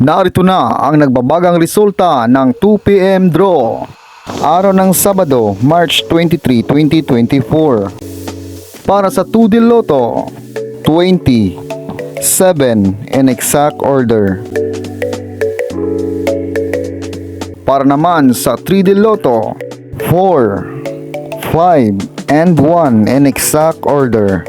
Narito na ang nagbabagang resulta ng 2pm draw. Araw ng Sabado, March 23, 2024. Para sa 2D Lotto, 20, 7 in exact order. Para naman sa 3D Lotto, 4, 5, and 1 in exact order.